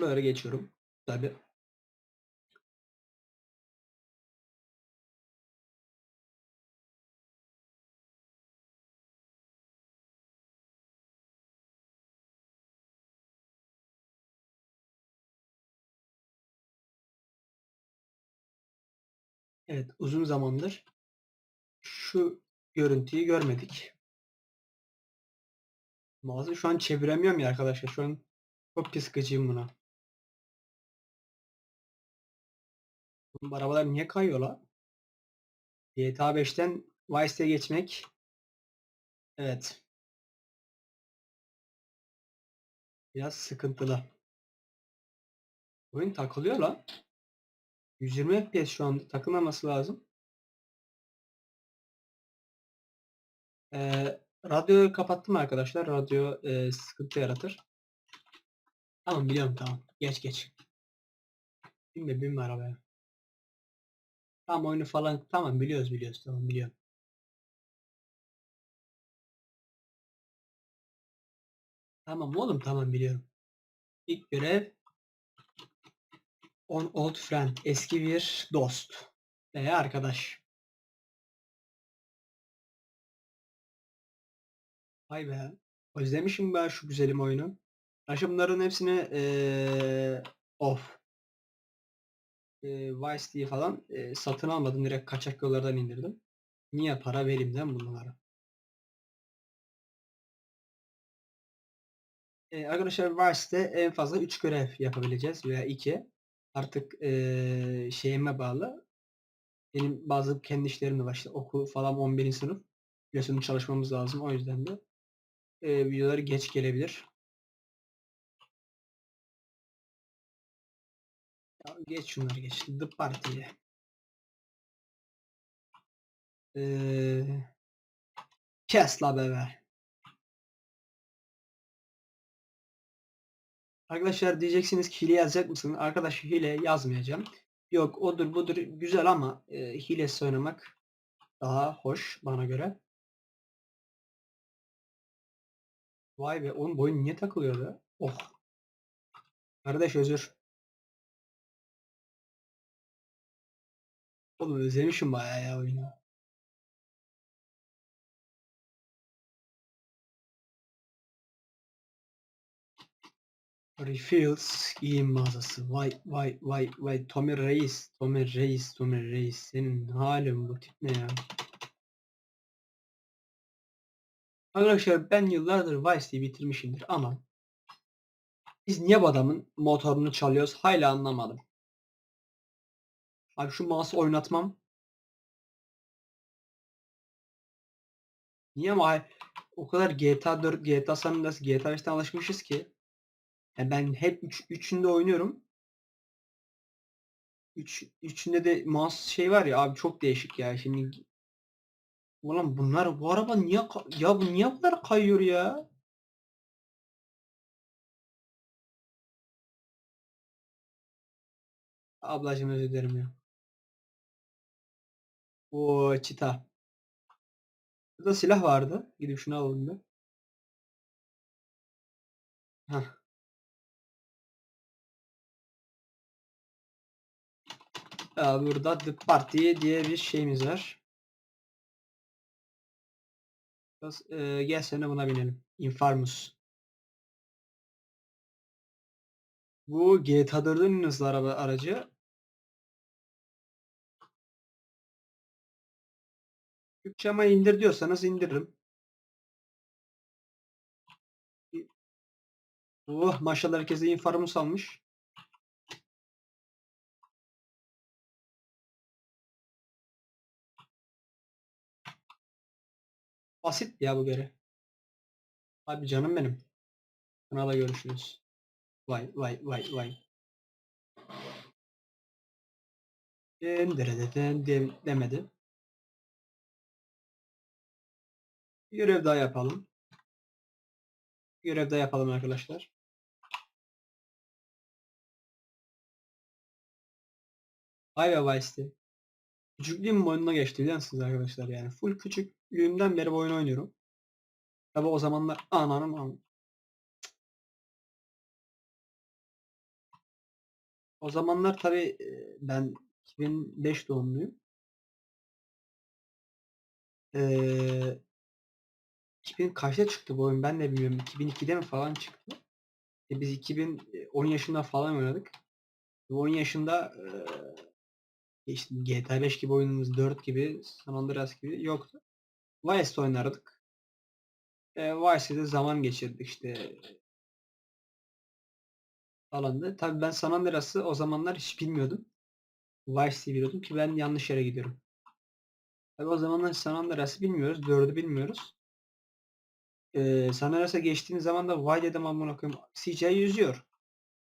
Böyle geçiyorum. Tabii. Evet, uzun zamandır şu görüntüyü görmedik. Mouse'u şu an çeviremiyorum ya arkadaşlar. Şu an çok pis gıcığım buna. Bu arabalar niye kayıyor la? GTA 5'ten Vice'e geçmek. Evet. Biraz sıkıntılı. Oyun takılıyor lan. 120 FPS şu anda takılmaması lazım. Ee, radyoyu kapattım arkadaşlar. Radyo e, sıkıntı yaratır. Tamam biliyorum tamam. Geç geç. Binme binme arabaya. Tamam oyunu falan tamam biliyoruz biliyoruz tamam biliyorum. Tamam oğlum tamam biliyorum. İlk görev on old friend eski bir dost veya arkadaş. Vay be. Özlemişim ben şu güzelim oyunu. Aşağı bunların hepsini eee of. Eee Vice diye falan eee, satın almadım. Direkt kaçak yollardan indirdim. Niye para vereyim değil bunlara? Eee, arkadaşlar Vice'de en fazla 3 görev yapabileceğiz veya 2. Artık eee, şeyime bağlı. Benim bazı kendi işlerim de var. İşte okul falan 11. sınıf. Biliyorsunuz çalışmamız lazım. O yüzden de eee videoları geç gelebilir. Geç şunları geç. The Party'ye. Eee kes la bebe. Arkadaşlar diyeceksiniz ki hile yazacak mısın? Arkadaş hile yazmayacağım. Yok odur budur güzel ama e, hilesiz oynamak daha hoş bana göre. Vay be onun boyun niye takılıyor be? Oh. Kardeş özür. Oğlum özlemişim bayağı ya oyunu. Refills giyim mağazası. Vay vay vay vay Tommy Reis. Tommy Reis. Tommy Reis. Senin halin bu tip ne ya? Arkadaşlar ben yıllardır Vice'yi bitirmişimdir ama biz niye bu adamın motorunu çalıyoruz hala anlamadım. Abi şu mouse'u oynatmam. Niye ama o kadar GTA 4, GTA San Andreas, GTA 5'ten alışmışız ki. Yani ben hep üç, üçünde oynuyorum. Üç, üçünde de mouse şey var ya abi çok değişik ya. Şimdi Ulan bunlar bu araba niye ya bu niye bu kadar kayıyor ya? Ablacım özür dilerim ya. O çita. Burada silah vardı. Gidip şunu alalım bir. Heh. Burada The Party diye bir şeyimiz var. Biraz, e, gel sen de buna binelim. Infarmus. Bu GTA 4'ün hızlı araba aracı. Ama indir diyorsanız indiririm. Oh maşallah herkese Infarmus almış. Basit ya bu göre. Abi canım benim. Kanala görüşürüz. Vay vay vay vay. Dendereden de, demedi. Bir görev daha yapalım. Bir görev daha yapalım arkadaşlar. Vay be Vice'di. Küçüklüğüm oyununa geçti biliyor musunuz arkadaşlar yani. Full küçüklüğümden beri bu oynuyorum. Tabi o zamanlar ananın an. O zamanlar tabii e, ben 2005 doğumluyum. Eee 2000 kaçta çıktı bu oyun ben de bilmiyorum. 2002'de mi falan çıktı. E biz 2010 yaşında falan oynadık. 10 yaşında eee işte GTA 5 gibi oyunumuz 4 gibi San Andreas gibi yoktu. Vice'de oynardık. E, Vice'de zaman geçirdik işte falandı. Tabii ben San Andreas'ı o zamanlar hiç bilmiyordum. Vice'yi biliyordum ki ben yanlış yere gidiyorum. Tabii o zamanlar San Andreas'ı bilmiyoruz. 4'ü bilmiyoruz. Ee, San Andreas'a geçtiğimiz zaman da vay dedim amına koyayım CJ yüzüyor.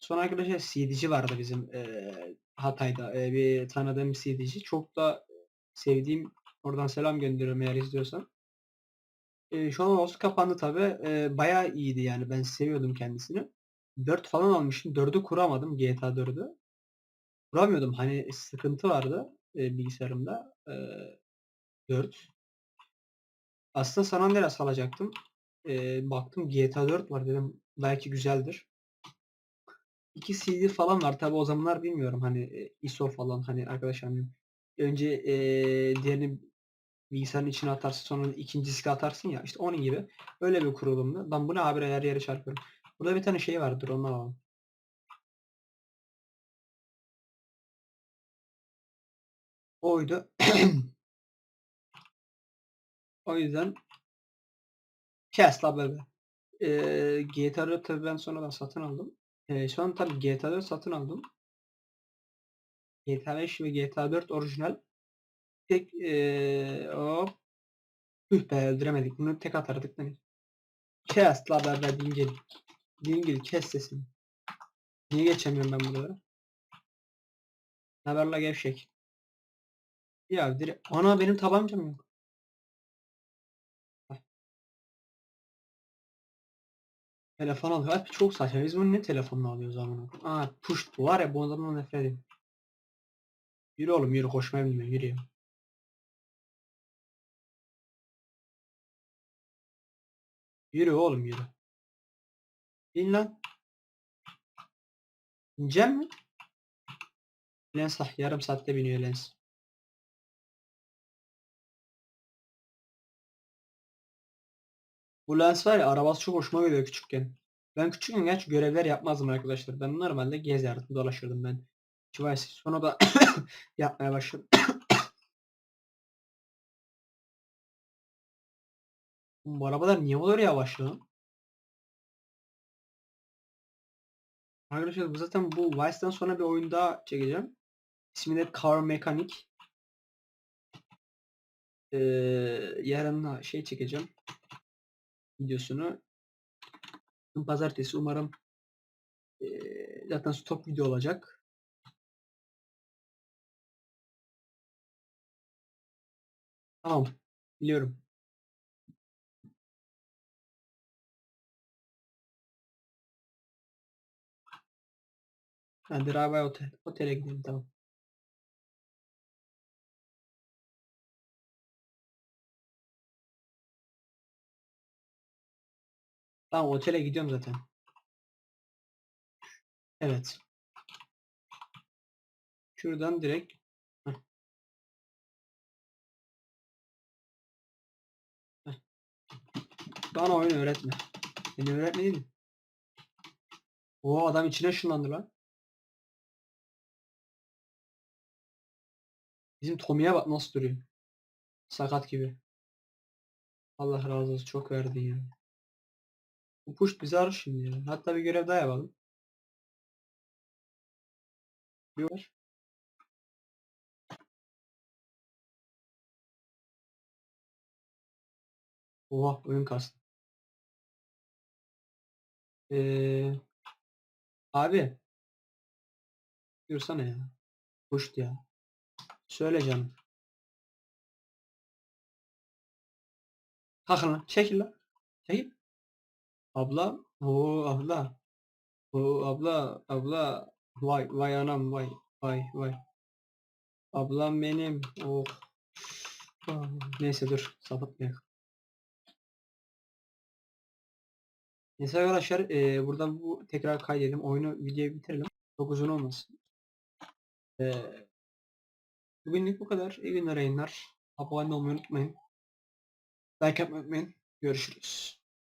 Sonra arkadaşlar CD'ci vardı bizim eee, Hatay'da. Eee, bir tanıdığım CD'ci. Çok da sevdiğim oradan selam gönderiyorum eğer izliyorsan. Eee, şu an olsun kapandı tabi. Eee, bayağı iyiydi yani. Ben seviyordum kendisini. 4 falan almıştım. 4'ü kuramadım GTA 4'ü. Kuramıyordum. Hani sıkıntı vardı eee, bilgisayarımda. Eee 4. Aslında San Andreas alacaktım. Eee, baktım GTA 4 var dedim. Belki güzeldir. 2 CD falan var. Tabi o zamanlar bilmiyorum hani e, ISO falan hani arkadaşlar hani önce eee diğerini bilgisayarın içine atarsın sonra ikincisi atarsın ya işte onun gibi öyle bir kurulumdu. Ben bu ne abi her yere çarpıyorum. Burada bir tane şey vardır onu alalım. Oydu. o yüzden kes la bebe. Eee GTA 4 tabi ben sonradan satın aldım. Eee, şu an tabi GTA 4 satın aldım. GTA 5 ve GTA 4 orijinal. Tek eee hop. Üh be öldüremedik. Bunu tek atardık ne? Kes la bebe dingil. Dingil kes sesini. Niye geçemiyorum ben buraları? Haber la gevşek. Ya direkt ana benim tabancam yok. Telefon alıyor. Abi çok saçma. Biz bunu ne telefonla alıyoruz amına? Aa push bu var ya bu adamdan nefret ediyorum. Yürü oğlum yürü koşmaya bilmiyor yürü. Yürü oğlum yürü. İn lan. İnecek mi? Lens ah yarım saatte biniyor lens. Bu lens var ya arabası çok hoşuma gidiyor küçükken. Ben küçükken gerçi görevler yapmazdım arkadaşlar. Ben normalde gezerdim dolaşırdım ben. Çivaysi. Sonra da yapmaya başladım. Bu arabalar niye oluyor yavaş lan? Arkadaşlar bu zaten bu Vice'den sonra bir oyun daha çekeceğim. İsmi de Car Mechanic. Ee, yarın şey çekeceğim. Videosunu. Pazartesi umarım ee, zaten stop video olacak. Tamam. Biliyorum. Hadi beraber otel, otele gidelim tamam. Tamam otele gidiyorum zaten. Evet. Şuradan direkt Heh. Bana oyun öğretme. Beni öğretmedin? O adam içine ışınlandı lan. Bizim Tommy'ye bak nasıl duruyor. Sakat gibi. Allah razı olsun çok verdin ya. Bu push bizi arar şimdi ya. Hatta bir görev daha yapalım. Var. Oha oyun kastı. Ee, abi. Dursana ya. Puşt ya. Söyle canım. Kalkın lan. Çekil lan. Çekil. Abla. Oo abla. Oo abla. Abla. Vay vay anam vay. Vay vay. Ablam benim. Oh. Neyse dur. Sapıtmayalım. Neyse arkadaşlar e, burada bu tekrar kaydedelim. Oyunu videoyu bitirelim. Çok uzun olmasın. Eee, bugünlük bu kadar. İyi günler yayınlar. Abone olmayı unutmayın. Like yapmayı unutmayın. Görüşürüz.